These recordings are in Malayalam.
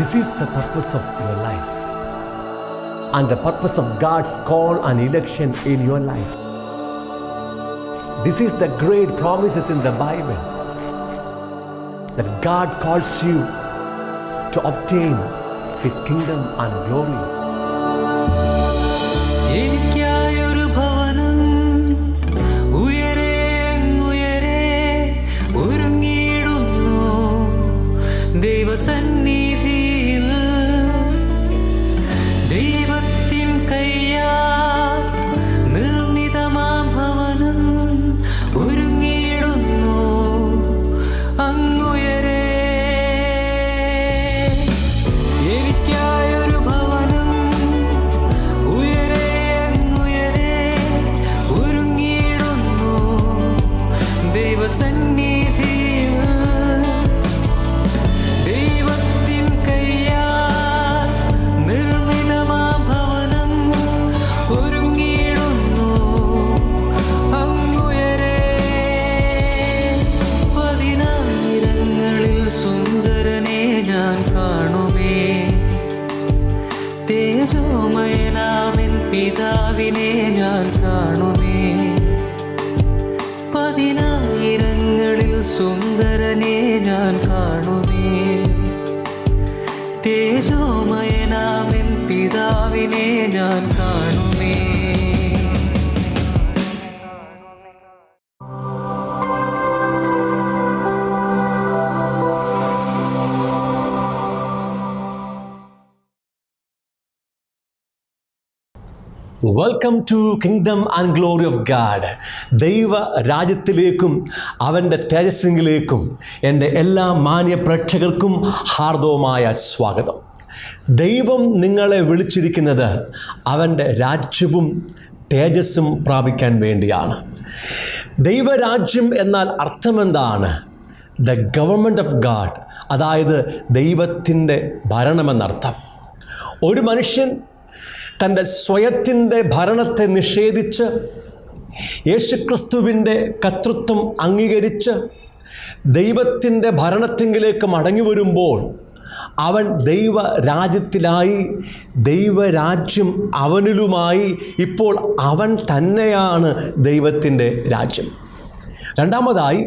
This is the purpose of your life and the purpose of God's call and election in your life. This is the great promises in the Bible that God calls you to obtain His kingdom and glory. Welcome to kingdom and glory of God ദൈവ രാജ്യത്തിലേക്കും അവന്റെ തേജസ്സിലേക്കും എന്റെ എല്ലാ മാന്യ പ്രേക്ഷകർക്കും ഹാർദവമായ സ്വാഗതം. ദൈവം നിങ്ങളെ വിളിച്ചിരിക്കുന്നത് അവന്റെ രാജ്യവും തേജസ്സും പ്രാപിക്കാൻ വേണ്ടിയാണ്. ദൈവരാജ്യം എന്നാൽ അർത്ഥമെന്താണ്? ദ ഗവൺമെന്റ് ഓഫ് ഗാഡ് അതായത് ദൈവത്തിന്റെ ഭരണമെന്നർത്ഥം. ഒരു മനുഷ്യൻ തന്റെ സ്വയത്തിന്റെ ഭരണത്തെ നിഷേധിച്ച് യേശുക്രിസ്തുവിന്റെ കർത്തൃത്വം അംഗീകരിച്ച് ദൈവത്തിന്റെ ഭരണത്തിങ്കിലേക്ക് മടങ്ങി വരുമ്പോൾ അവൻ ദൈവ രാജ്യത്തിലായി ദൈവരാജ്യം അവനിലുമായി ഇപ്പോൾ അവൻ തന്നെയാണ് ദൈവത്തിന്റെ രാജ്യം. രണ്ടാമതായി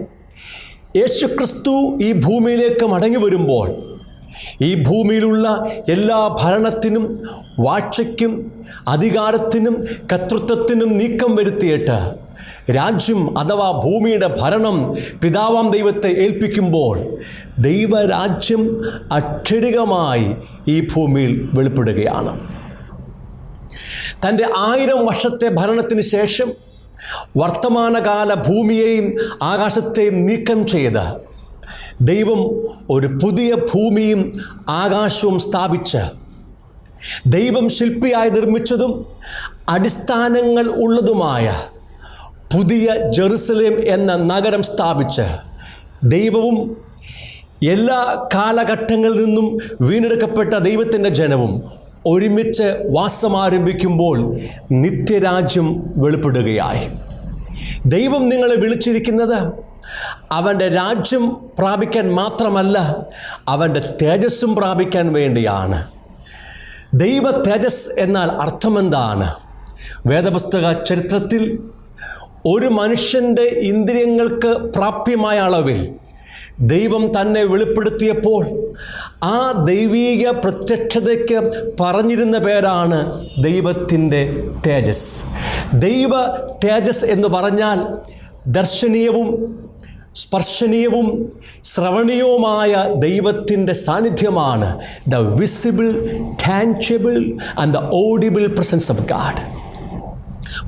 യേശുക്രിസ്തു ഈ ഭൂമിയിലേക്ക് മടങ്ങി വരുമ്പോൾ ഈ ഭൂമിയിലുള്ള എല്ലാ ഭരണത്തിനും വാഴ്ചയ്ക്കും അധികാരത്തിനും കർത്തൃത്വത്തിനും നീക്കം വരുത്തിയിട്ട് രാജ്യം അഥവാ ഭൂമിയുടെ ഭരണം പിതാവാം ദൈവത്തെ ഏൽപ്പിക്കുമ്പോൾ ദൈവരാജ്യം അക്ഷരികമായി ഈ ഭൂമിയിൽ വെളിപ്പെടുകയാണ്. തന്റെ ആയിരം വർഷത്തെ ഭരണത്തിന് ശേഷം വർത്തമാനകാല ഭൂമിയെയും ആകാശത്തെയും നീക്കം ചെയ്ത് ദൈവം ഒരു പുതിയ ഭൂമിയും ആകാശവും സ്ഥാപിച്ച് ദൈവം ശില്പിയായി നിർമ്മിച്ചതും അടിസ്ഥാനങ്ങൾ ഉള്ളതുമായ പുതിയ ജെറുസലേം എന്ന നഗരം സ്ഥാപിച്ച് ദൈവവും എല്ലാ കാലഘട്ടങ്ങളിൽ നിന്നും വീണ്ടെടുക്കപ്പെട്ട ദൈവത്തിന്റെ ജനവും ഒരുമിച്ച് വാസം ആരംഭിക്കുമ്പോൾ നിത്യരാജ്യം വെളിപ്പെടുകയായി. ദൈവം നിങ്ങളെ വിളിച്ചിരിക്കുന്നത് അവന്റെ രാജ്യം പ്രാപിക്കാൻ മാത്രമല്ല അവന്റെ തേജസ്സും പ്രാപിക്കാൻ വേണ്ടിയാണ്. ദൈവ തേജസ് എന്നാൽ അർത്ഥമെന്താണ്? വേദപുസ്തക ചരിത്രത്തിൽ ഒരു മനുഷ്യന്റെ ഇന്ദ്രിയങ്ങൾക്ക് പ്രാപ്യമായ അളവിൽ ദൈവം തന്നെ വെളിപ്പെടുത്തിയപ്പോൾ ആ ദൈവീക പ്രത്യക്ഷതയ്ക്ക് പറഞ്ഞിരുന്ന പേരാണ് ദൈവത്തിന്റെ തേജസ് ദൈവ തേജസ് എന്ന് പറഞ്ഞാൽ ദർശനീയവും സ്പർശനീയവും ശ്രവണീയവുമായ ദൈവത്തിന്റെ സാന്നിധ്യമാണ് the visible tangible and the audible presence of God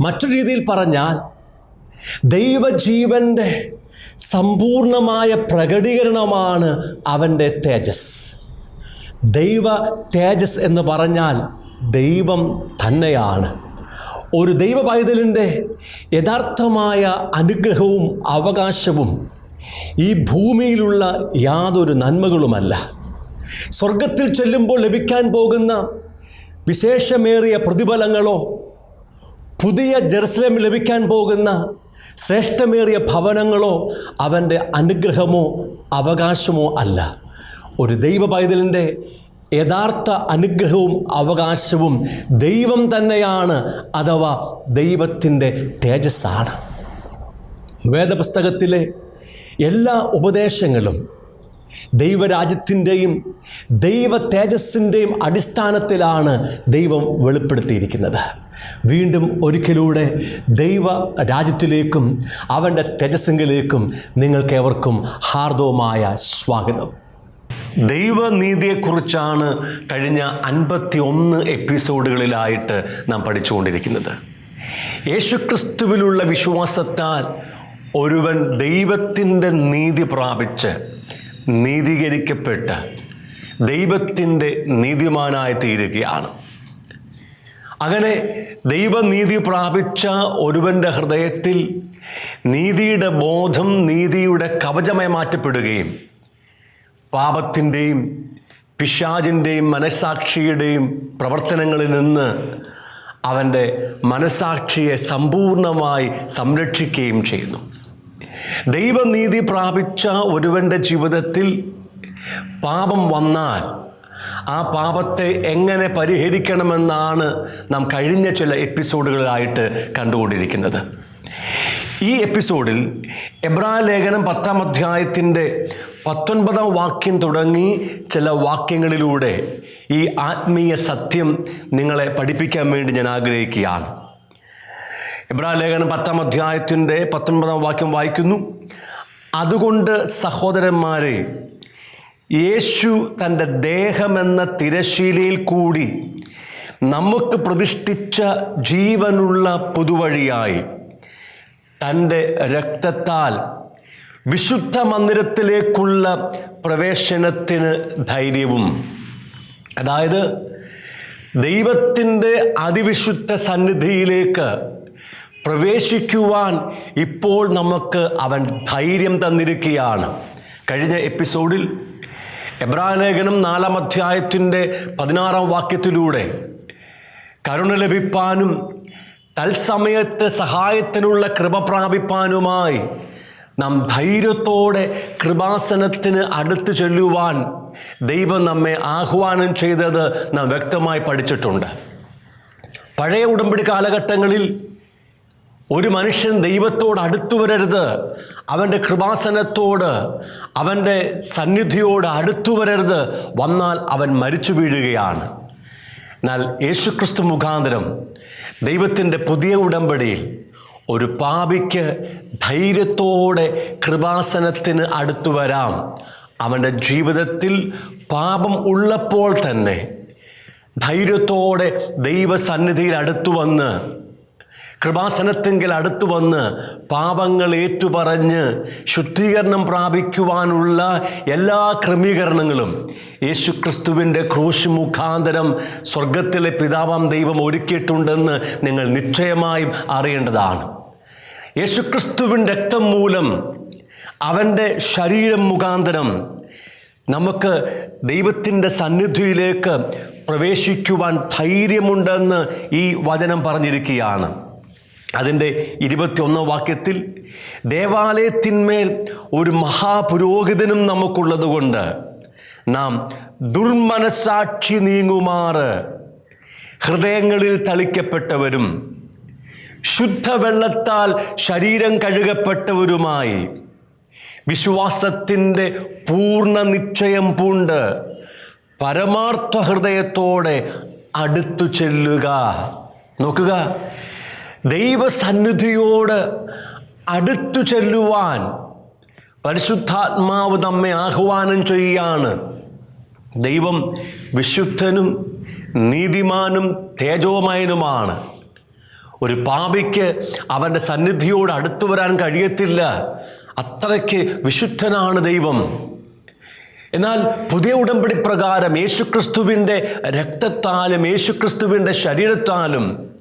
മറ്റൊരു രീതിയിൽ പറഞ്ഞാൽ ദൈവജീവന്റെ സമ്പൂർണമായ പ്രകടീകരണമാണ് അവന്റെ തേജസ്. ദൈവ തേജസ് എന്ന് പറഞ്ഞാൽ ദൈവം തന്നെയാണ്. ഒരു ദൈവ പൈതലിന്റെ യഥാർത്ഥമായ അനുഗ്രഹവും അവകാശവും ഈ ഭൂമിയിലുള്ള യാതൊരു നന്മകളുമല്ല. സ്വർഗത്തിൽ ചെല്ലുമ്പോൾ ലഭിക്കാൻ പോകുന്ന വിശേഷമേറിയ പ്രതിഫലങ്ങളോ പുതിയ ജെറുസലേം ലഭിക്കാൻ പോകുന്ന ശ്രേഷ്ഠമേറിയ ഭവനങ്ങളോ അവന്റെ അനുഗ്രഹമോ അവകാശമോ അല്ല. ഒരു ദൈവ പൈതലിന്റെ യഥാർത്ഥ അനുഗ്രഹവും അവകാശവും ദൈവം തന്നെയാണ് അഥവാ ദൈവത്തിന്റെ തേജസ്സാണ്. വേദപുസ്തകത്തിലെ എല്ലാ ഉപദേശങ്ങളും ദൈവരാജ്യത്തിന്റെയും ദൈവ തേജസ്സിന്റെയും അടിസ്ഥാനത്തിലാണ് ദൈവം വെളിപ്പെടുത്തിയിരിക്കുന്നത്. വീണ്ടും ഒരിക്കലൂടെ ദൈവ രാജ്യത്തിലേക്കും അവന്റെ തേജസ്സിങ്കിലേക്കും നിങ്ങൾക്കേവർക്കും ഹാർദവുമായ സ്വാഗതം. ദൈവനീതിയെക്കുറിച്ചാണ് കഴിഞ്ഞ അൻപത്തി ഒന്ന് എപ്പിസോഡുകളിലായിട്ട് നാം പഠിച്ചുകൊണ്ടിരിക്കുന്നത്. യേശുക്രിസ്തുവിലുള്ള വിശ്വാസത്താൽ ഒരുവൻ ദൈവത്തിന്റെ നീതി പ്രാപിച്ച് നീതീകരിക്കപ്പെട്ട് ദൈവത്തിന്റെ നീതിമാനായി തീരുകയാണ്. അങ്ങനെ ദൈവനീതി പ്രാപിച്ച ഒരുവന്റെ ഹൃദയത്തിൽ നീതിയുടെ ബോധം നീതിയുടെ കവചമായി മാറ്റപ്പെടുകയും പാപത്തിന്റെയും പിശാജിന്റെയും മനസാക്ഷിയുടെയും പ്രവർത്തനങ്ങളിൽ നിന്ന് അവന്റെ മനസാക്ഷിയെ സമ്പൂർണമായി സംരക്ഷിക്കുകയും ചെയ്യുന്നു. ദൈവനീതി പ്രാപിച്ച ഒരുവന്റെ ജീവിതത്തിൽ പാപം വന്നാൽ ആ പാപത്തെ എങ്ങനെ പരിഹരിക്കണമെന്നാണ് നാം കഴിഞ്ഞ ചില എപ്പിസോഡുകളായിട്ട് കണ്ടുകൊണ്ടിരിക്കുന്നത്. ഈ എപ്പിസോഡിൽ എബ്രാ ലേഖനം പത്താം അധ്യായത്തിന്റെ പത്തൊൻപതാം വാക്യം തുടങ്ങി ചില വാക്യങ്ങളിലൂടെ ഈ ആത്മീയ സത്യം നിങ്ങളെ പഠിപ്പിക്കാൻ വേണ്ടി ഞാൻ ആഗ്രഹിക്കുകയാണ്. എബ്രാ ലേഖനം പത്താം അധ്യായത്തിന്റെ പത്തൊൻപതാം വാക്യം വായിക്കുന്നു. അതുകൊണ്ട് സഹോദരന്മാരെ യേശു തന്റെ ദേഹമെന്ന തിരശീലയിൽ കൂടി നമുക്ക് പ്രതിഷ്ഠിച്ച ജീവനുള്ള പുതുവഴിയായി തന്റെ രക്തത്താൽ വിശുദ്ധ മന്ദിരത്തിലേക്കുള്ള പ്രവേശനത്തിന് ധൈര്യവും. അതായത് ദൈവത്തിന്റെ അതിവിശുദ്ധ സന്നിധിയിലേക്ക് പ്രവേശിക്കുവാൻ ഇപ്പോൾ നമുക്ക് അവൻ ധൈര്യം തന്നിരിക്കുകയാണ്. കഴിഞ്ഞ എപ്പിസോഡിൽ എബ്രാലേഖനം നാലാം അധ്യായത്തിന്റെ പതിനാറാം വാക്യത്തിലൂടെ കരുണ ലഭിപ്പാനും തത്സമയത്ത് സഹായത്തിനുള്ള കൃപ പ്രാപിപ്പാനുമായി നാം ധൈര്യത്തോടെ കൃപാസനത്തിന് അടുത്ത് ചെല്ലുവാൻ ദൈവം നമ്മെ ആഹ്വാനം ചെയ്തത് നാം വ്യക്തമായി പഠിച്ചിട്ടുണ്ട്. പഴയ ഉടമ്പടി കാലഘട്ടങ്ങളിൽ ഒരു മനുഷ്യൻ ദൈവത്തോട് അടുത്തു വരരുത്. അവന്റെ കൃപാസനത്തോട് അവന്റെ സന്നിധിയോട് അടുത്തു വരരുത്. വന്നാൽ അവൻ മരിച്ചു വീഴുകയാണ്. എന്നാൽ യേശുക്രിസ്തു മുഖാന്തരം ദൈവത്തിന്റെ പുതിയ ഉടമ്പടിയിൽ ഒരു പാപിക്ക് ധൈര്യത്തോടെ കൃപാസനത്തിന് അടുത്തു വരാം. അവന്റെ ജീവിതത്തിൽ പാപം ഉള്ളപ്പോൾ തന്നെ ധൈര്യത്തോടെ ദൈവസന്നിധിയിൽ അടുത്തു വന്ന് കൃപാസനത്തെങ്കിൽ അടുത്തു വന്ന് പാപങ്ങൾ ഏറ്റുപറഞ്ഞ് ശുദ്ധീകരണം പ്രാപിക്കുവാനുള്ള എല്ലാ ക്രമീകരണങ്ങളും യേശുക്രിസ്തുവിന്റെ ക്രൂശ് മുഖാന്തരം സ്വർഗത്തിലെ പിതാവാം ദൈവം ഒരുക്കിയിട്ടുണ്ടെന്ന് നിങ്ങൾ നിശ്ചയമായും അറിയേണ്ടതാണ്. യേശുക്രിസ്തുവിൻ രക്തം മൂലം അവന്റെ ശരീരം മുഖാന്തരം നമുക്ക് ദൈവത്തിന്റെ സന്നിധിയിലേക്ക് പ്രവേശിക്കുവാൻ ധൈര്യമുണ്ടെന്ന് ഈ വചനം പറഞ്ഞിരിക്കുകയാണ്. അതിന്റെ ഇരുപത്തിയൊന്നാം വാക്യത്തിൽ ദേവാലയത്തിന്മേൽ ഒരു മഹാപുരോഹിതനും നമുക്കുള്ളതുകൊണ്ട് നാം ദുർമനസാക്ഷി നീങ്ങുമാറ് ഹൃദയങ്ങളിൽ തളിക്കപ്പെട്ടവരും ശുദ്ധവെള്ളത്താൽ ശരീരം കഴുകപ്പെട്ടവരുമായി വിശ്വാസത്തിന്റെ പൂർണ നിശ്ചയം പൂണ്ട് പരമാർത്ഥ ഹൃദയത്തോടെ അടുത്തു ചെല്ലുക. നോക്കുക ദൈവസന്നിധിയോട് അടുത്തു ചെല്ലുവാൻ പരിശുദ്ധാത്മാവ് നമ്മെ ആഹ്വാനം ചെയ്യുകയാണ്. ദൈവം വിശുദ്ധനും നീതിമാനും തേജോമയനുമാണ്. ഒരു പാപിക്ക് അവന്റെ സന്നിധിയോട് അടുത്തു വരാൻ കഴിയത്തില്ല. അത്രയ്ക്ക് വിശുദ്ധനാണ് ദൈവം. എന്നാൽ പുതിയ ഉടമ്പടി പ്രകാരം യേശുക്രിസ്തുവിന്റെ രക്തത്താലും യേശുക്രിസ്തുവിന്റെ ശരീരത്താലും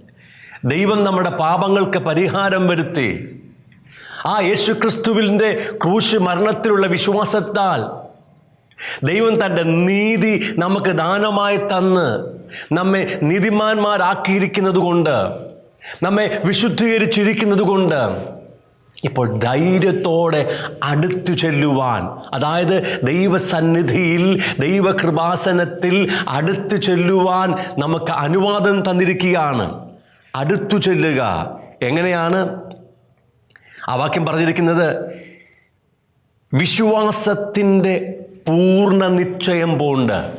ദൈവം നമ്മുടെ പാപങ്ങൾക്ക് പരിഹാരം വരുത്തി. ആ യേശു ക്രിസ്തുവിന്റെ ക്രൂശ് മരണത്തിലുള്ള വിശ്വാസത്താൽ ദൈവം തന്റെ നീതി നമുക്ക് ദാനമായി തന്ന് നമ്മെ നീതിമാന്മാരാക്കിയിരിക്കുന്നത് കൊണ്ട് നമ്മെ വിശുദ്ധീകരിച്ചിരിക്കുന്നത് കൊണ്ട് ഇപ്പോൾ ധൈര്യത്തോടെ അടുത്തു ചെല്ലുവാൻ അതായത് ദൈവസന്നിധിയിൽ ദൈവകൃപാസനത്തിൽ അടുത്തു ചെല്ലുവാൻ നമുക്ക് അനുവാദം തന്നിരിക്കുകയാണ്. അടുത്തു ചെല്ലുക. എങ്ങനെയാണ് ആ വാക്യം പറഞ്ഞിരിക്കുന്നത്? വിശ്വാസത്തിന്റെ പൂർണ നിശ്ചയം പോണ്ട്.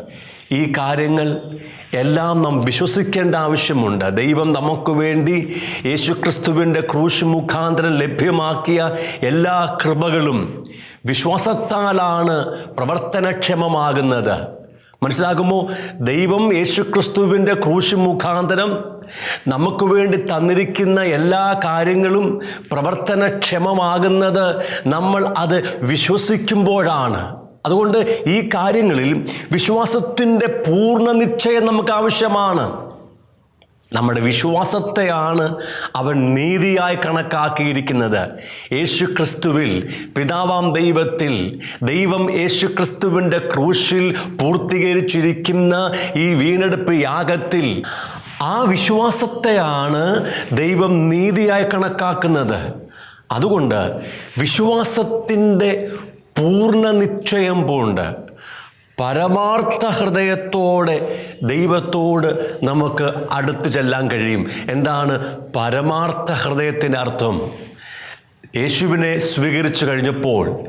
ഈ കാര്യങ്ങൾ എല്ലാം നാം വിശ്വസിക്കേണ്ട ആവശ്യമുണ്ട്. ദൈവം നമുക്ക് വേണ്ടി യേശുക്രിസ്തുവിന്റെ ക്രൂശ് മുഖാന്തരം ലഭ്യമാക്കിയ എല്ലാ കൃപകളും വിശ്വാസത്താലാണ് പ്രവർത്തനക്ഷമമാകുന്നത്. മനസ്സിലാകുമോ? ദൈവം യേശുക്രിസ്തുവിന്റെ ക്രൂശ് മുഖാന്തരം നമുക്ക് വേണ്ടി തന്നിരിക്കുന്ന എല്ലാ കാര്യങ്ങളും പ്രവർത്തനക്ഷമമാകുന്നത് നമ്മൾ അത് വിശ്വസിക്കുമ്പോഴാണ്. അതുകൊണ്ട് ഈ കാര്യങ്ങളിൽ വിശ്വാസത്തിന്റെ പൂർണ നിശ്ചയം നമുക്ക് ആവശ്യമാണ്. നമ്മുടെ വിശ്വാസത്തെയാണ് അവൻ നീതിയായി കണക്കാക്കിയിരിക്കുന്നത്. യേശുക്രിസ്തുവിൽ പിതാവാം ദൈവത്തിൽ ദൈവം യേശുക്രിസ്തുവിന്റെ ക്രൂശിൽ പൂർത്തീകരിച്ചിരിക്കുന്ന ഈ വീണ്ടെടുപ്പ് യാഗത്തിൽ ആ വിശ്വാസത്തെയാണ് ദൈവം നീതിയായി കണക്കാക്കുന്നത്. അതുകൊണ്ട് വിശ്വാസത്തിന്റെ പൂർണ നിശ്ചയം പോണ്ട്. പരമാർത്ഥ ഹൃദയത്തോടെ ദൈവത്തോട് നമുക്ക് അടുത്തു ചെല്ലാൻ കഴിയും. എന്താണ് പരമാർത്ഥ ഹൃദയത്തിന്റെ അർത്ഥം? യേശുവിനെ സ്വീകരിച്ചു കഴിഞ്ഞപ്പോൾ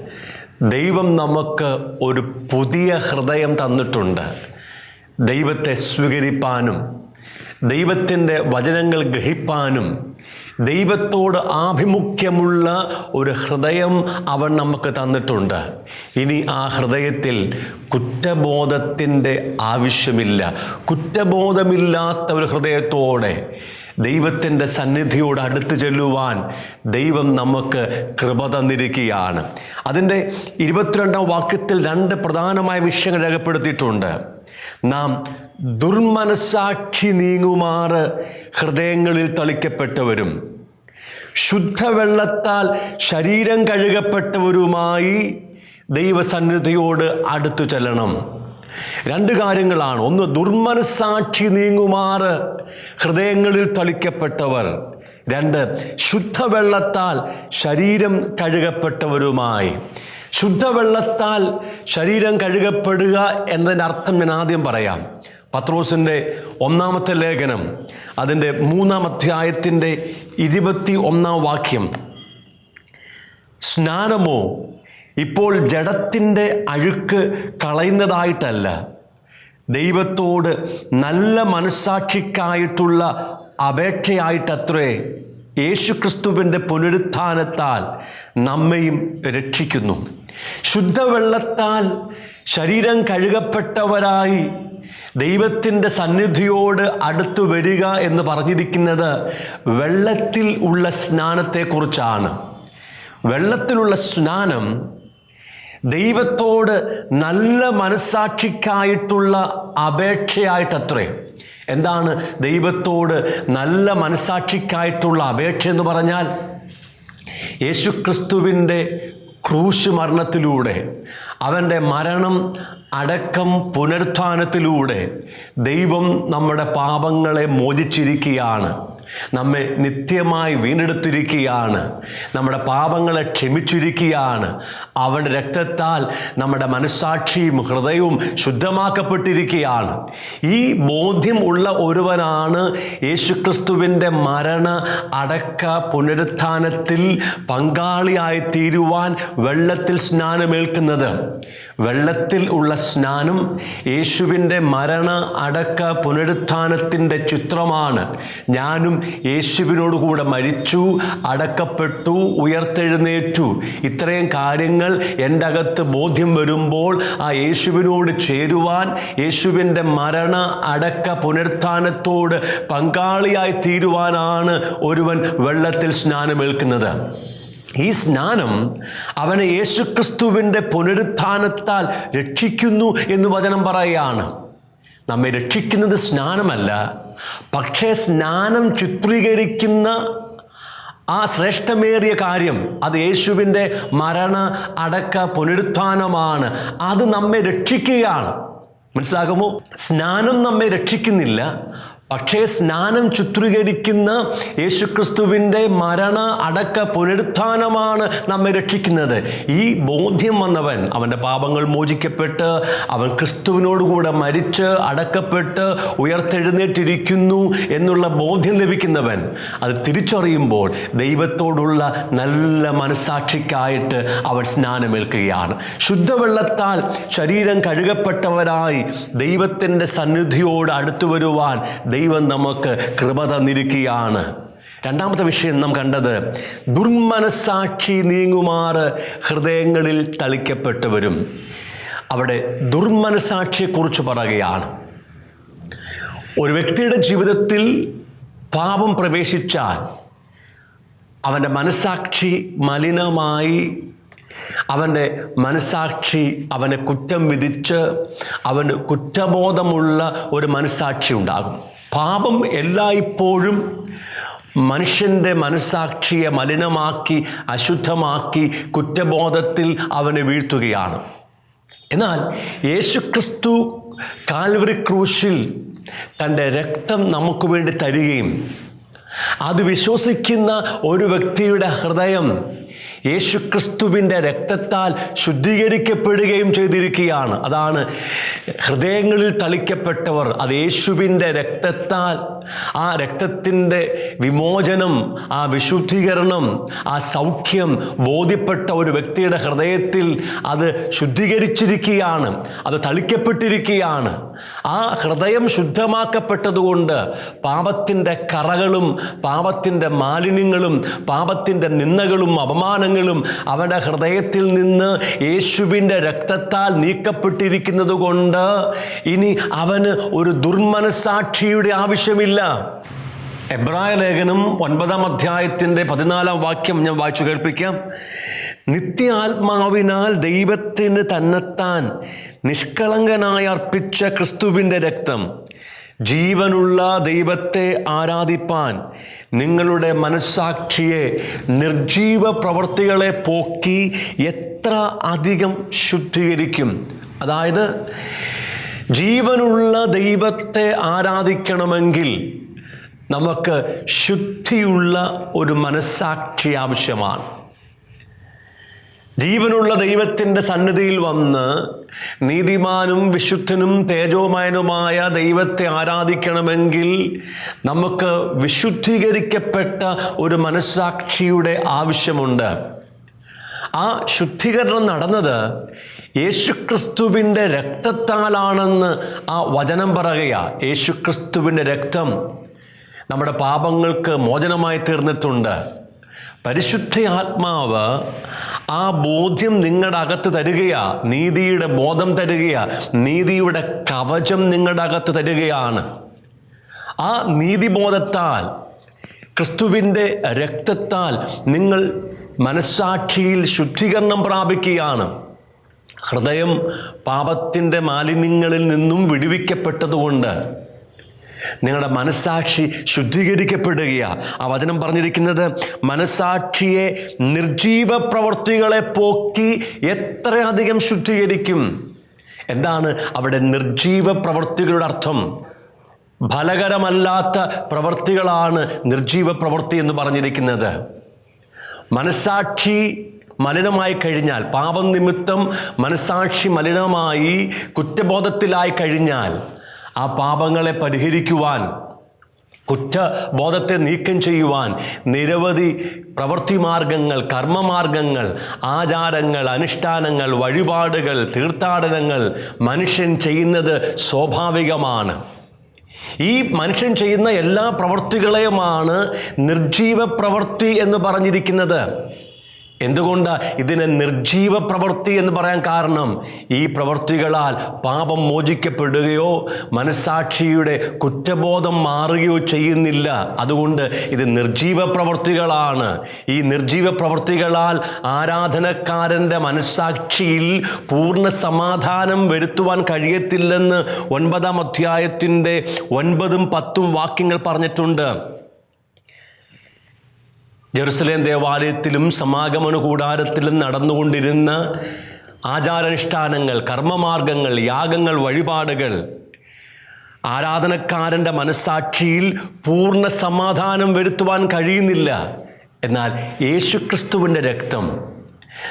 ദൈവം നമുക്ക് ഒരു പുതിയ ഹൃദയം തന്നിട്ടുണ്ട്. ദൈവത്തെ സ്വീകരിപ്പാനും ദൈവത്തിന്റെ വചനങ്ങൾ ഗ്രഹിപ്പാനും ദൈവത്തോട് ആഭിമുഖ്യമുള്ള ഒരു ഹൃദയം അവൻ നമുക്ക് തന്നിട്ടുണ്ട്. ഇനി ആ ഹൃദയത്തിൽ കുറ്റബോധത്തിന്റെ ആവശ്യമില്ല. കുറ്റബോധമില്ലാത്ത ഒരു ഹൃദയത്തോടെ ദൈവത്തിന്റെ സന്നിധിയോട് അടുത്ത് ചെല്ലുവാൻ ദൈവം നമുക്ക് കൃപ തന്നിരിക്കുകയാണ്. അതിന്റെ ഇരുപത്തിരണ്ടാം വാക്യത്തിൽ രണ്ട് പ്രധാനമായ വിഷയങ്ങൾ രേഖപ്പെടുത്തിയിട്ടുണ്ട്. നാം ദുർമനസാക്ഷി നീങ്ങുമാറ് ഹൃദയങ്ങളിൽ തളിക്കപ്പെട്ടവരും. ശുദ്ധവെള്ളത്താൽ ശരീരം കഴുകപ്പെട്ടവരുമായി ദൈവസന്നിധിയോട് അടുത്തു ചെല്ലണം. രണ്ട് കാര്യങ്ങളാണ്. ഒന്ന് ദുർമനസാക്ഷി നീങ്ങുമാറ് ഹൃദയങ്ങളിൽ തളിക്കപ്പെട്ടവർ. രണ്ട് ശുദ്ധവെള്ളത്താൽ ശരീരം കഴുകപ്പെട്ടവരുമായി. ശുദ്ധവെള്ളത്താൽ ശരീരം കഴുകപ്പെടുക എന്നതിന്റെ അർത്ഥം ഞാൻ ആദ്യം പറയാം. പത്രോസിന്റെ ഒന്നാമത്തെ ലേഖനം അതിന്റെ മൂന്നാം അധ്യായത്തിന്റെ ഇരുപത്തി ഒന്നാം വാക്യം. സ്നാനമോ ഇപ്പോൾ ജഡത്തിന്റെ അഴുക്ക് കളയുന്നതായിട്ടല്ല. ദൈവത്തോട് നല്ല മനസ്സാക്ഷിക്കായിട്ടുള്ള അപേക്ഷയായിട്ടത്രേ യേശുക്രിസ്തുവിന്റെ പുനരുത്ഥാനത്താൽ നമ്മയും രക്ഷിക്കുന്നു. ശുദ്ധവെള്ളത്താൽ ശരീരം കഴുകപ്പെട്ടവരായി ദൈവത്തിന്റെ സന്നിധിയോട് അടുത്തു വരിക എന്ന് പറഞ്ഞിരിക്കുന്നത് വെള്ളത്തിൽ ഉള്ള സ്നാനത്തെക്കുറിച്ചാണ്. വെള്ളത്തിലുള്ള സ്നാനം ദൈവത്തോട് നല്ല മനസാക്ഷിക്കായിട്ടുള്ള അപേക്ഷയായിട്ടത്രേ. എന്താണ് ദൈവത്തോട് നല്ല മനസാക്ഷിക്കായിട്ടുള്ള അപേക്ഷ എന്ന് പറഞ്ഞാൽ യേശുക്രിസ്തുവിന്റെ ക്രൂശ് മരണത്തിലൂടെ അവന്റെ മരണം അടക്കം പുനരുത്ഥാനത്തിലൂടെ ദൈവം നമ്മുടെ പാപങ്ങളെ മോചിച്ചിരിക്കുകയാണ്. നമ്മെ നിത്യമായി വീണ്ടെടുത്തിരിക്കുകയാണ്. നമ്മുടെ പാപങ്ങളെ ക്ഷമിച്ചിരിക്കുകയാണ്. അവന്റെ രക്തത്താൽ നമ്മുടെ മനസ്സാക്ഷിയും ഹൃദയവും ശുദ്ധമാക്കപ്പെട്ടിരിക്കുകയാണ്. ഈ ബോധ്യം ഉള്ള ഒരുവനാണ് യേശുക്രിസ്തുവിന്റെ മരണ അടക്ക പുനരുത്ഥാനത്തിൽ പങ്കാളിയായി തീരുവാൻ വെള്ളത്തിൽ സ്നാനമേൽക്കുന്നത്. വെള്ളത്തിൽ ഉള്ള സ്നാനം യേശുവിന്റെ മരണ അടക്ക പുനരുത്ഥാനത്തിന്റെ ചിത്രമാണ്. ഞാനും യേശുവിനോട് കൂടെ മരിച്ചു അടക്കപ്പെട്ടു ഉയർത്തെഴുന്നേറ്റു. ഇത്രയും കാര്യങ്ങൾ എന്റെ അകത്ത് ബോധ്യം വരുമ്പോൾ ആ യേശുവിനോട് ചേരുവാൻ യേശുവിന്റെ മരണ അടക്ക പുനരുത്ഥാനത്തോട് പങ്കാളിയായി തീരുവാനാണ് ഒരുവൻ വെള്ളത്തിൽ സ്നാനമേൽക്കുന്നത്. ഈ സ്നാനം അവനെ യേശുക്രിസ്തുവിന്റെ പുനരുത്ഥാനത്താൽ രക്ഷിക്കുന്നു എന്ന് വചനം പറയുകയാണ്. നമ്മെ രക്ഷിക്കുന്നത് സ്നാനമല്ല പക്ഷേ സ്നാനം ചിത്രീകരിക്കുന്ന ആ ശ്രേഷ്ഠമേറിയ കാര്യം അത് യേശുവിന്റെ മരണ അടക്ക പുനരുത്ഥാനമാണ്. അത് നമ്മെ രക്ഷിക്കുകയാണ്. മനസ്സിലാകുമോ? സ്നാനം നമ്മെ രക്ഷിക്കുന്നില്ല പക്ഷേ സ്നാനം ചിത്രീകരിക്കുന്ന യേശുക്രിസ്തുവിന്റെ മരണ അടക്ക പുനരുത്ഥാനമാണ് നമ്മെ രക്ഷിക്കുന്നത്. ഈ ബോധ്യം വന്നവൻ അവന്റെ പാപങ്ങൾ മോചിക്കപ്പെട്ട് അവൻ ക്രിസ്തുവിനോടുകൂടെ മരിച്ച് അടക്കപ്പെട്ട് ഉയർത്തെഴുന്നേറ്റിരിക്കുന്നു എന്നുള്ള ബോധ്യം ലഭിക്കുന്നവൻ അത് തിരിച്ചറിയുമ്പോൾ ദൈവത്തോടുള്ള നല്ല മനസാക്ഷിക്കായിട്ട് അവൻ സ്നാനമേൽക്കുകയാണ്. ശുദ്ധവെള്ളത്താൽ ശരീരം കഴുകപ്പെട്ടവരായി ദൈവത്തിന്റെ സന്നിധിയോട് അടുത്തു വരുവാൻ ദൈവം നമുക്ക് കൃപ തന്നിരിക്കുകയാണ്. രണ്ടാമത്തെ വിഷയം നാം കണ്ടത് ദുർമനസാക്ഷി നീങ്ങുമാറ് ഹൃദയങ്ങളിൽ തളിക്കപ്പെട്ടവരും അവിടെ ദുർമനസാക്ഷിയെക്കുറിച്ച് പറയുകയാണ്. ഒരു വ്യക്തിയുടെ ജീവിതത്തിൽ പാപം പ്രവേശിച്ചാൽ അവന്റെ മനസാക്ഷി മലിനമായി അവന്റെ മനസാക്ഷി അവനെ കുറ്റം വിധിച്ച് അവന് കുറ്റബോധമുള്ള ഒരു മനസാക്ഷി ഉണ്ടാകും. പാപം എല്ലായ്പ്പോഴും മനുഷ്യന്റെ മനസാക്ഷിയെ മലിനമാക്കി അശുദ്ധമാക്കി കുറ്റബോധത്തിൽ അവനെ വീഴ്ത്തുകയാണ്. എന്നാൽ യേശുക്രിസ്തു കാൽവറി ക്രൂശിൽ തന്റെ രക്തം നമുക്ക് വേണ്ടി തരികയും അത് വിശ്വസിക്കുന്ന ഒരു വ്യക്തിയുടെ ഹൃദയം യേശുക്രിസ്തുവിന്റെ രക്തത്താൽ ശുദ്ധീകരിക്കപ്പെടുകയും ചെയ്തിരിക്കുകയാണ്. അതാണ് ഹൃദയങ്ങളിൽ തളിക്കപ്പെട്ടവർ അത് യേശുവിന്റെ രക്തത്താൽ ആ രക്തത്തിന്റെ വിമോചനം ആ വിശുദ്ധീകരണം ആ സൗഖ്യം ബോധ്യപ്പെട്ട ഒരു വ്യക്തിയുടെ ഹൃദയത്തിൽ അത് ശുദ്ധീകരിച്ചിരിക്കുകയാണ് അത് തളിക്കപ്പെട്ടിരിക്കുകയാണ്. ആ ഹൃദയം ശുദ്ധമാക്കപ്പെട്ടതുകൊണ്ട് പാപത്തിന്റെ കറകളും പാപത്തിന്റെ മാലിന്യങ്ങളും പാപത്തിന്റെ നിന്ദകളും അപമാനങ്ങളും അവന്റെ ഹൃദയത്തിൽ നിന്ന് യേശുവിന്റെ രക്തത്താൽ നീക്കപ്പെട്ടിരിക്കുന്നത് കൊണ്ട് ഇനി അവന് ഒരു ദുർമനസാക്ഷിയുടെ ആവശ്യമില്ല. എബ്രായ ലേഖനം ഒൻപതാം അധ്യായത്തിന്റെ പതിനാലാം വാക്യം ഞാൻ വായിച്ചു കേൾപ്പിക്കാം. നിത്യ നിത്യാത്മാവിനാൽ ദൈവത്തിന് തന്നെത്താൻ നിഷ്കളങ്കനായി അർപ്പിച്ച ക്രിസ്തുവിന്റെ രക്തം ജീവനുള്ള ദൈവത്തെ ആരാധിപ്പാൻ നിങ്ങളുടെ മനസ്സാക്ഷിയെ നിർജീവ പ്രവൃത്തികളെ പോക്കി എത്ര അധികം ശുദ്ധീകരിക്കും. അതായത് ജീവനുള്ള ദൈവത്തെ ആരാധിക്കണമെങ്കിൽ നമുക്ക് ശുദ്ധിയുള്ള ഒരു മനസ്സാക്ഷി ആവശ്യമാണ്. ജീവനുള്ള ദൈവത്തിന്റെ സന്നിധിയിൽ വന്ന് നീതിമാനും വിശുദ്ധനും തേജോമയനുമായ ദൈവത്തെ ആരാധിക്കണമെങ്കിൽ നമുക്ക് വിശുദ്ധീകരിക്കപ്പെട്ട ഒരു മനസ്സാക്ഷിയുടെ ആവശ്യമുണ്ട്. ആ ശുദ്ധീകരണം നടന്നത് യേശുക്രിസ്തുവിന്റെ രക്തത്താലാണെന്ന് ആ വചനം പറയുക യേശുക്രിസ്തുവിന്റെ രക്തം നമ്മുടെ പാപങ്ങൾക്ക് മോചനമായി തീർന്നിട്ടുണ്ട്. പരിശുദ്ധ ആത്മാവ് ആ ബോധ്യം നിങ്ങളുടെ അകത്ത് തരികയാ. നീതിയുടെ ബോധം തരികയാ. നീതിയുടെ കവചം നിങ്ങളുടെ അകത്ത് തരികയാണ്. ആ നീതിബോധത്താൽ ക്രിസ്തുവിന്റെ രക്തത്താൽ നിങ്ങൾ മനസ്സാക്ഷിയിൽ ശുദ്ധീകരണം പ്രാപിക്കുകയാണ്. ഹൃദയം പാപത്തിന്റെ മാലിന്യങ്ങളിൽ നിന്നും വിടുവിക്കപ്പെട്ടതുകൊണ്ട് നിങ്ങളുടെ മനസ്സാക്ഷി ശുദ്ധീകരിക്കപ്പെടുകയാണ് ആ വചനം പറഞ്ഞിരിക്കുന്നത് മനസ്സാക്ഷിയെ നിർജീവ പ്രവൃത്തികളെ പോക്കി എത്രയധികം ശുദ്ധീകരിക്കും. എന്താണ് അവിടെ നിർജീവ പ്രവൃത്തികളുടെ അർത്ഥം? ഫലകരമല്ലാത്ത പ്രവൃത്തികളാണ് നിർജീവ പ്രവൃത്തി എന്ന് പറഞ്ഞിരിക്കുന്നത്. മനസാക്ഷി മലിനമായി കഴിഞ്ഞാൽ പാപം നിമിത്തം മനസാക്ഷി മലിനമായി കുറ്റബോധത്തിലായി കഴിഞ്ഞാൽ ആ പാപങ്ങളെ പരിഹരിക്കുവാൻ കുറ്റബോധത്തെ നീക്കം ചെയ്യുവാൻ നിരവധി പ്രവൃത്തി മാർഗങ്ങൾ കർമ്മമാർഗങ്ങൾ ആചാരങ്ങൾ അനുഷ്ഠാനങ്ങൾ വഴിപാടുകൾ തീർത്ഥാടനങ്ങൾ മനുഷ്യൻ ചെയ്യുന്നത് സ്വാഭാവികമാണ്. ഈ മനുഷ്യൻ ചെയ്യുന്ന എല്ലാ പ്രവൃത്തികളെയുമാണ് നിർജീവ പ്രവൃത്തി എന്ന് പറഞ്ഞിരിക്കുന്നത്. എന്തുകൊണ്ട് ഇതിനെ നിർജീവ പ്രവൃത്തി എന്ന് പറയാൻ കാരണം? ഈ പ്രവൃത്തികളാൽ പാപം മോചിക്കപ്പെടുകയോ മനസാക്ഷിയുടെ കുറ്റബോധം മാറുകയോ ചെയ്യുന്നില്ല. അതുകൊണ്ട് ഇത് നിർജീവ പ്രവൃത്തികളാണ്. ഈ നിർജീവ പ്രവൃത്തികളാൽ ആരാധനക്കാരന്റെ മനസാക്ഷിയിൽ പൂർണ സമാധാനം വരുത്തുവാൻ കഴിയത്തില്ലെന്ന് ഒൻപതാം അധ്യായത്തിന്റെ ഒൻപതും പത്തും വാക്യങ്ങൾ പറഞ്ഞിട്ടുണ്ട്. ജെറുസലേം ദേവാലയത്തിലും സമാഗമന കൂടാരത്തിലും നടന്നുകൊണ്ടിരുന്ന ആചാരാനുഷ്ഠാനങ്ങൾ കർമ്മമാർഗങ്ങൾ യാഗങ്ങൾ വഴിപാടുകൾ ആരാധനക്കാരന്റെ മനസ്സാക്ഷിയിൽ പൂർണ സമാധാനം വരുത്തുവാൻ കഴിയുന്നില്ല. എന്നാൽ യേശുക്രിസ്തുവിന്റെ രക്തം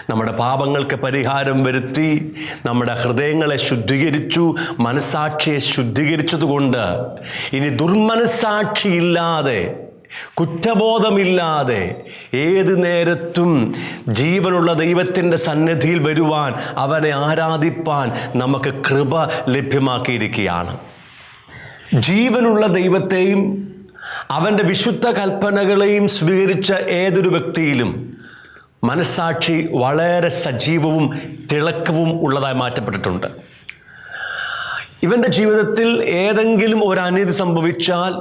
നമ്മുടെ പാപങ്ങൾക്ക് പരിഹാരം വരുത്തി നമ്മുടെ ഹൃദയങ്ങളെ ശുദ്ധീകരിച്ചു മനസാക്ഷിയെ ശുദ്ധീകരിച്ചതുകൊണ്ട് ഇനി ദുർമനസാക്ഷിയില്ലാതെ കുറ്റബോധമില്ലാതെ ഏത് നേരത്തും ജീവനുള്ള ദൈവത്തിന്റെ സന്നിധിയിൽ വരുവാൻ അവനെ ആരാധിപ്പാൻ നമുക്ക് കൃപ ലഭ്യമാക്കിയിരിക്കുകയാണ്. ജീവനുള്ള ദൈവത്തെയും അവന്റെ വിശുദ്ധ കൽപ്പനകളെയും സ്വീകരിച്ച ഏതൊരു വ്യക്തിയിലും മനസ്സാക്ഷി വളരെ സജീവവും തിളക്കവും ഉള്ളതായി മാറ്റപ്പെട്ടിട്ടുണ്ട്. ഇവന്റെ ജീവിതത്തിൽ ഏതെങ്കിലും ഒരു അനീതി സംഭവിച്ചാൽ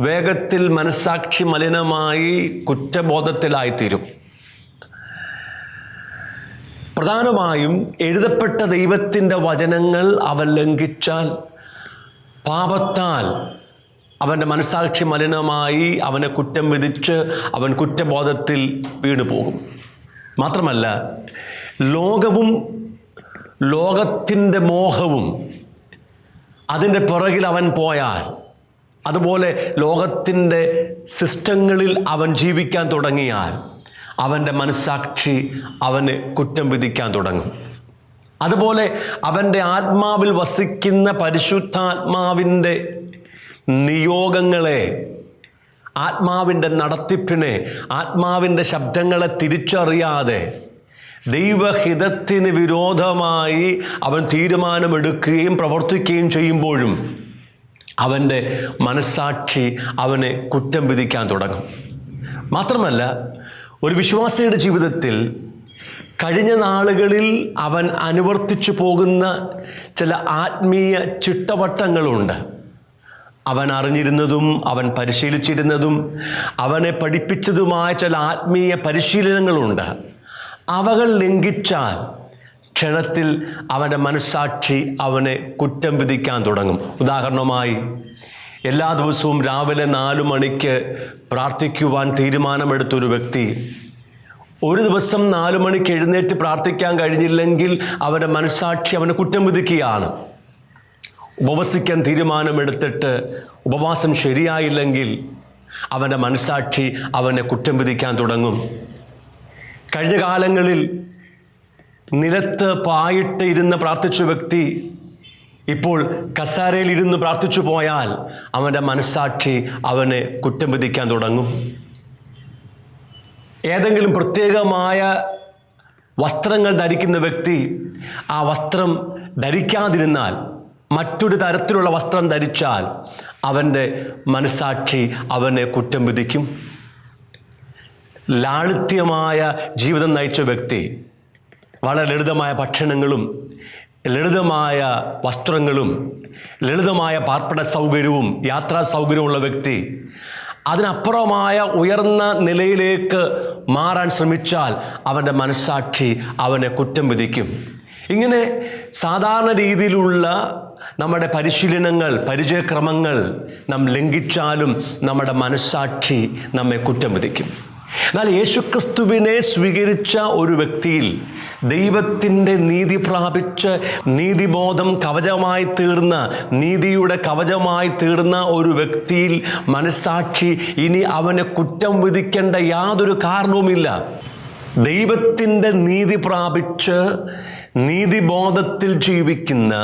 വേഗത്തിൽ മനസ്സാക്ഷി മലിനമായി കുറ്റബോധത്തിലായിത്തീരും. പ്രധാനമായും എഴുതപ്പെട്ട ദൈവത്തിന്റെ വചനങ്ങൾ അവൻ ലംഘിച്ചാൽ പാപത്താൽ അവന്റെ മനസ്സാക്ഷി മലിനമായി അവനെ കുറ്റം വിധിച്ച് അവൻ കുറ്റബോധത്തിൽ വീണു പോകും മാത്രമല്ല ലോകവും ലോകത്തിന്റെ മോഹവും അതിന്റെ പിറകിൽ അവൻ പോയാൽ അതുപോലെ ലോകത്തിന്റെ സിസ്റ്റങ്ങളിൽ അവൻ ജീവിക്കാൻ തുടങ്ങിയാൽ അവന്റെ മനസ്സാക്ഷി അവന് കുറ്റം വിധിക്കാൻ തുടങ്ങും. അതുപോലെ അവന്റെ ആത്മാവിൽ വസിക്കുന്ന പരിശുദ്ധാത്മാവിന്റെ നിയോഗങ്ങളെ ആത്മാവിന്റെ നടത്തിപ്പിനെ ആത്മാവിന്റെ ശബ്ദങ്ങളെ തിരിച്ചറിയാതെ ദൈവഹിതത്തിന് വിരോധമായി അവൻ തീരുമാനമെടുക്കുകയും പ്രവർത്തിക്കുകയും ചെയ്യുമ്പോഴും അവന്റെ മനസ്സാക്ഷി അവനെ കുറ്റം വിധിക്കാൻ തുടങ്ങും. മാത്രമല്ല ഒരു വിശ്വാസിയുടെ ജീവിതത്തിൽ കഴിഞ്ഞ നാളുകളിൽ അവൻ അനുവർത്തിച്ചു പോകുന്ന ചില ആത്മീയ ചിട്ടവട്ടങ്ങളുണ്ട്. അവൻ അറിഞ്ഞിരുന്നതും അവൻ പരിശീലിച്ചിരുന്നതും അവനെ പഠിപ്പിച്ചതുമായ ചില ആത്മീയ പരിശീലനങ്ങളുണ്ട്. അവകൾ ലംഘിച്ചാൽ ക്ഷണത്തിൽ അവന്റെ മനസ്സാക്ഷി അവനെ കുറ്റം വിധിക്കാൻ തുടങ്ങും. ഉദാഹരണമായി എല്ലാ ദിവസവും രാവിലെ നാല് മണിക്ക് പ്രാർത്ഥിക്കുവാൻ തീരുമാനമെടുത്തൊരു വ്യക്തി ഒരു ദിവസം നാല് മണിക്ക് എഴുന്നേറ്റ് പ്രാർത്ഥിക്കാൻ കഴിഞ്ഞില്ലെങ്കിൽ അവന്റെ മനസ്സാക്ഷി അവനെ കുറ്റം വിധിക്കുകയാണ്. ഉപവസിക്കാൻ തീരുമാനമെടുത്തിട്ട് ഉപവാസം ശരിയായില്ലെങ്കിൽ അവന്റെ മനസ്സാക്ഷി അവനെ കുറ്റം വിധിക്കാൻ തുടങ്ങും. കഴിഞ്ഞ കാലങ്ങളിൽ നിലത്ത് പായിട്ട് ഇരുന്ന് പ്രാർത്ഥിച്ച വ്യക്തി ഇപ്പോൾ കസാരയിൽ ഇരുന്ന് പ്രാർത്ഥിച്ചു പോയാൽ അവന്റെ മനസ്സാക്ഷി അവനെ കുറ്റം വിധിക്കാൻ തുടങ്ങും. ഏതെങ്കിലും പ്രത്യേകമായ വസ്ത്രങ്ങൾ ധരിക്കുന്ന വ്യക്തി ആ വസ്ത്രം ധരിക്കാതിരുന്നാൽ മറ്റൊരു തരത്തിലുള്ള വസ്ത്രം ധരിച്ചാൽ അവന്റെ മനസാക്ഷി അവനെ കുറ്റം വിധിക്കും. ലാളിത്യമായ ജീവിതം നയിച്ച വ്യക്തി വളരെ ലളിതമായ ഭക്ഷണങ്ങളും ലളിതമായ വസ്ത്രങ്ങളും ലളിതമായ പാർപ്പിട സൗകര്യവും യാത്രാ സൗകര്യമുള്ള വ്യക്തി അതിനപ്പുറമായ ഉയർന്ന നിലയിലേക്ക് മാറാൻ ശ്രമിച്ചാൽ അവന്റെ മനസ്സാക്ഷി അവനെ കുറ്റം വിധിക്കും. ഇങ്ങനെ സാധാരണ രീതിയിലുള്ള നമ്മുടെ പരിശീലനങ്ങൾ പരിചയക്രമങ്ങൾ നാം ലംഘിച്ചാലും നമ്മുടെ മനസ്സാക്ഷി നമ്മെ കുറ്റം വിധിക്കും. എന്നാൽ യേശുക്രിസ്തുവിനെ സ്വീകരിച്ച ഒരു വ്യക്തിയിൽ ദൈവത്തിന്റെ നീതി പ്രാപിച്ച് നീതിബോധം കവചമായി തീർന്ന നീതിയുടെ കവചമായി തീർന്ന ഒരു വ്യക്തിയിൽ മനസാക്ഷി ഇനി അവനെ കുറ്റം വിധിക്കേണ്ട യാതൊരു കാരണവുമില്ല. ദൈവത്തിന്റെ നീതി പ്രാപിച്ച് നീതിബോധത്തിൽ ജീവിക്കുന്ന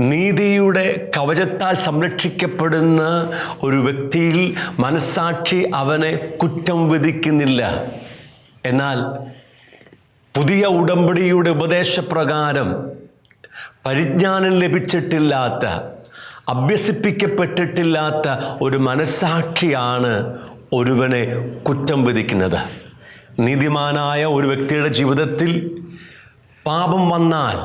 നീതിയുടെ കവചത്താൽ സംരക്ഷിക്കപ്പെടുന്ന ഒരു വ്യക്തിയിൽ മനസ്സാക്ഷി അവനെ കുറ്റം വിധിക്കുന്നില്ല. എന്നാൽ പുതിയ ഉടമ്പടിയുടെ ഉപദേശപ്രകാരം പരിജ്ഞാനം ലഭിച്ചിട്ടില്ലാത്ത അഭ്യസിപ്പിക്കപ്പെട്ടിട്ടില്ലാത്ത ഒരു മനസ്സാക്ഷിയാണ് ഒരുവനെ കുറ്റം വിധിക്കുന്നത്. നീതിമാനായ ഒരു വ്യക്തിയുടെ ജീവിതത്തിൽ പാപം വന്നാൽ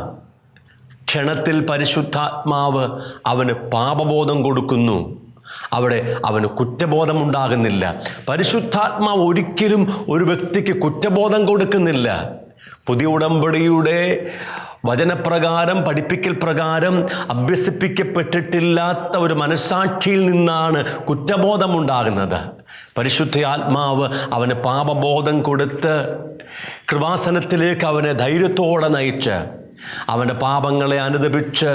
ക്ഷണത്തിൽ പരിശുദ്ധാത്മാവ് അവന് പാപബോധം കൊടുക്കുന്നു. അവിടെ അവന് കുറ്റബോധമുണ്ടാകുന്നില്ല. പരിശുദ്ധാത്മാവ് ഒരിക്കലും ഒരു വ്യക്തിക്ക് കുറ്റബോധം കൊടുക്കുന്നില്ല. പുതിയ ഉടമ്പടിയുടെ വചനപ്രകാരം പഠിപ്പിക്കൽ പ്രകാരം അഭ്യസിപ്പിക്കപ്പെട്ടിട്ടില്ലാത്ത ഒരു മനസ്സാക്ഷിയിൽ നിന്നാണ് കുറ്റബോധമുണ്ടാകുന്നത്. പരിശുദ്ധ ആത്മാവ് അവന് പാപബോധം കൊടുത്ത് കൃപാസനത്തിലേക്ക് അവനെ ധൈര്യത്തോടെ നയിച്ച് അവന്റെ പാപങ്ങളെ അനുദപിച്ച്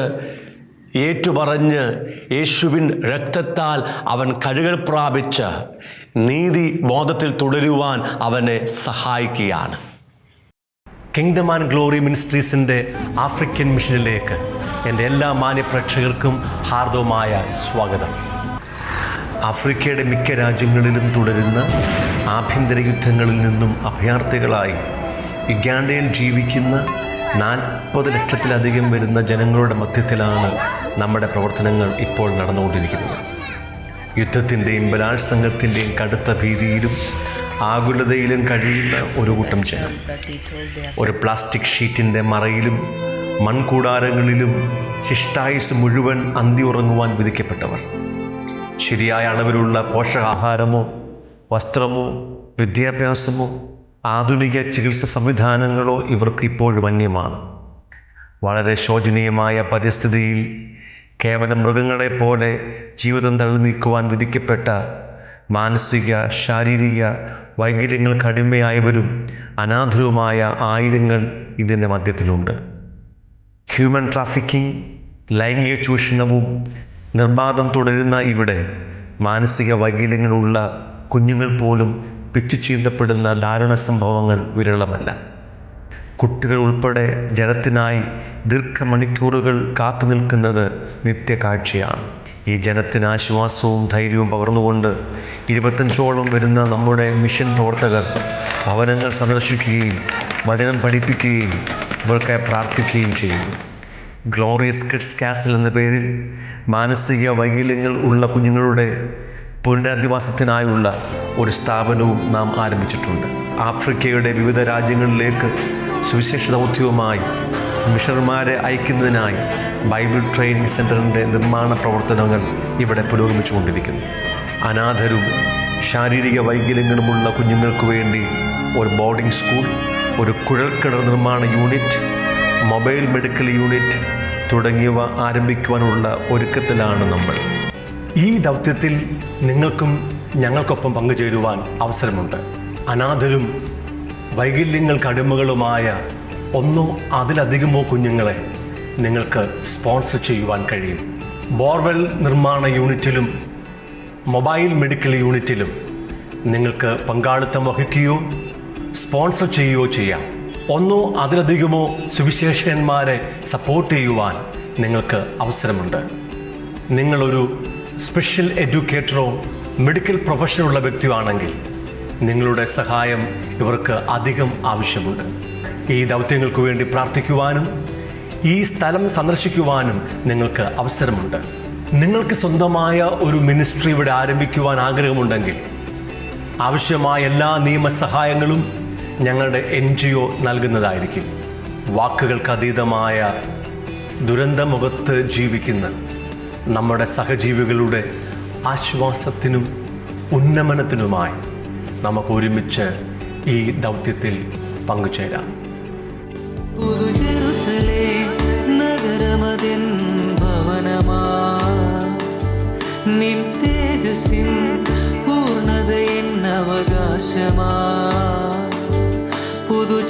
ഏറ്റുപറഞ്ഞ് യേശുവിൻ രക്തത്താൽ അവൻ കഴുകൽ പ്രാപിച്ച് നീതി ബോധത്തിൽ തുടരുവാൻ അവനെ സഹായിക്കുകയാണ്. കിങ്ഡം ആൻഡ് ഗ്ലോറി മിനിസ്ട്രീസിന്റെ ആഫ്രിക്കൻ മിഷനിലേക്ക് എന്റെ എല്ലാ മാന്യപ്രേക്ഷകർക്കും ഹാർദവമായ സ്വാഗതം. ആഫ്രിക്കയുടെ മിക്ക രാജ്യങ്ങളിലും തുടരുന്ന ആഭ്യന്തര യുദ്ധങ്ങളിൽ നിന്നും അഭയാർത്ഥികളായി യുഗാണ്ടയിൽ ജീവിക്കുന്ന നാൽപ്പത് ലക്ഷത്തിലധികം വരുന്ന ജനങ്ങളുടെ മധ്യത്തിലാണ് നമ്മുടെ പ്രവർത്തനങ്ങൾ ഇപ്പോൾ നടന്നുകൊണ്ടിരിക്കുന്നത്. യുദ്ധത്തിന്റെയും ബലാത്സംഗത്തിന്റെയും കടുത്ത ഭീതിയിലും ആകുലതയിലും കഴിയുന്ന ഒരു കൂട്ടം ജനം. ഒരു പ്ലാസ്റ്റിക് ഷീറ്റിന്റെ മറയിലും മൺകൂടാരങ്ങളിലും ശിഷ്ടായുസ് മുഴുവൻ അന്തി ഉറങ്ങുവാൻ വിധിക്കപ്പെട്ടവർ. ശരിയായ അളവിലുള്ള പോഷകാഹാരമോ വസ്ത്രമോ വിദ്യാഭ്യാസമോ ആധുനിക ചികിത്സ സംവിധാനങ്ങളോ ഇവർക്ക് ഇപ്പോഴും അന്യമാണ്. വളരെ ശോചനീയമായ പരിസ്ഥിതിയിൽ കേവലം മൃഗങ്ങളെപ്പോലെ ജീവിതം തള്ളി നീക്കുവാൻ വിധിക്കപ്പെട്ട മാനസിക ശാരീരിക വൈകല്യങ്ങൾ കടുമയായവരും അനാഥരുമായ ആയിരങ്ങൾ ഇതിന്റെ മധ്യത്തിലുണ്ട്. ഹ്യൂമൻ ട്രാഫിക്കിംഗ് ലൈംഗിക ചൂഷണവും നിർബാധം തുടരുന്ന ഇവിടെ മാനസിക വൈകല്യങ്ങളുള്ള കുഞ്ഞുങ്ങൾ പോലും പിച്ചു ചീന്തപ്പെടുന്ന ദാരുണ സംഭവങ്ങൾ വിരളമല്ല. കുട്ടികൾ ഉൾപ്പെടെ ജനത്തിനായി ദീർഘമണിക്കൂറുകൾ കാത്തു നിൽക്കുന്നത് നിത്യകാഴ്ചയാണ്. ഈ ജനത്തിന് ആശ്വാസവും ധൈര്യവും പകർന്നുകൊണ്ട് ഇരുപത്തഞ്ചോളം വരുന്ന നമ്മുടെ മിഷൻ പ്രവർത്തകർ ഭവനങ്ങൾ സന്ദർശിക്കുകയും വചനം പഠിപ്പിക്കുകയും ഇവർക്കായി പ്രാർത്ഥിക്കുകയും ചെയ്യുന്നു. ഗ്ലോറിയസ് കിഡ്സ് കാസിൽ എന്ന പേരിൽ മാനസിക വൈകല്യങ്ങൾ ഉള്ള കുഞ്ഞുങ്ങളുടെ പുനരധിവാസത്തിനായുള്ള ഒരു സ്ഥാപനവും നാം ആരംഭിച്ചിട്ടുണ്ട്. ആഫ്രിക്കയുടെ വിവിധ രാജ്യങ്ങളിലേക്ക് സുവിശേഷ ദൗത്യവുമായി മിഷണർമാരെ അയക്കുന്നതിനായി ബൈബിൾ ട്രെയിനിങ് സെന്ററിന്റെ നിർമ്മാണ പ്രവർത്തനങ്ങൾ ഇവിടെ പുരോഗമിച്ചുകൊണ്ടിരിക്കുന്നു. അനാഥരും ശാരീരിക വൈകല്യങ്ങളുമുള്ള കുഞ്ഞുങ്ങൾക്ക് വേണ്ടി ഒരു ബോർഡിംഗ് സ്കൂൾ ഒരു കുഴൽക്കിണർ നിർമ്മാണ യൂണിറ്റ് മൊബൈൽ മെഡിക്കൽ യൂണിറ്റ് തുടങ്ങിയവ ആരംഭിക്കുവാനുള്ള ഒരുക്കത്തിലാണ് നമ്മൾ. ഈ ദൗത്യത്തിൽ നിങ്ങൾക്കും ഞങ്ങൾക്കൊപ്പം പങ്കുചേരുവാൻ അവസരമുണ്ട്. അനാഥരും വൈകല്യങ്ങൾക്ക് കടുമകളുമായ ഒന്നോ അതിലധികമോ കുഞ്ഞുങ്ങളെ നിങ്ങൾക്ക് സ്പോൺസർ ചെയ്യുവാൻ കഴിയും. ബോർവെൽ നിർമ്മാണ യൂണിറ്റിലും മൊബൈൽ മെഡിക്കൽ യൂണിറ്റിലും നിങ്ങൾക്ക് പങ്കാളിത്തം വഹിക്കുകയോ സ്പോൺസർ ചെയ്യുകയോ ചെയ്യാം. ഒന്നോ അതിലധികമോ സുവിശേഷന്മാരെ സപ്പോർട്ട് ചെയ്യുവാൻ നിങ്ങൾക്ക് അവസരമുണ്ട്. നിങ്ങളൊരു സ്പെഷ്യൽ എഡ്യൂക്കേറ്ററോ മെഡിക്കൽ പ്രൊഫഷനുള്ള വ്യക്തിയോ ആണെങ്കിൽ നിങ്ങളുടെ സഹായം ഇവർക്ക് അധികം ആവശ്യമുണ്ട്. ഈ ദൗത്യങ്ങൾക്ക് വേണ്ടി പ്രാർത്ഥിക്കുവാനും ഈ സ്ഥലം സന്ദർശിക്കുവാനും നിങ്ങൾക്ക് അവസരമുണ്ട്. നിങ്ങൾക്ക് സ്വന്തമായ ഒരു മിനിസ്ട്രി ഇവിടെ ആരംഭിക്കുവാൻ ആഗ്രഹമുണ്ടെങ്കിൽ ആവശ്യമായ എല്ലാ നിയമസഹായങ്ങളും ഞങ്ങളുടെ എൻ ജി ഒ നൽകുന്നതായിരിക്കും. വാക്കുകൾക്ക് അതീതമായ ദുരന്തമുഖത്ത് ജീവിക്കുന്ന നമ്മുടെ സഹജീവികളുടെ ആശ്വാസത്തിനും ഉന്നമനത്തിനുമായി നമുക്ക് ഒരുമിച്ച് ഈ ദൗത്യത്തിൽ പങ്കുചേരാം. നഗരമതിൻ ഭവനമാ. നിൻ തേജസ്സിൻ പൂർണതയിൻ അവകാശമാ. പുതു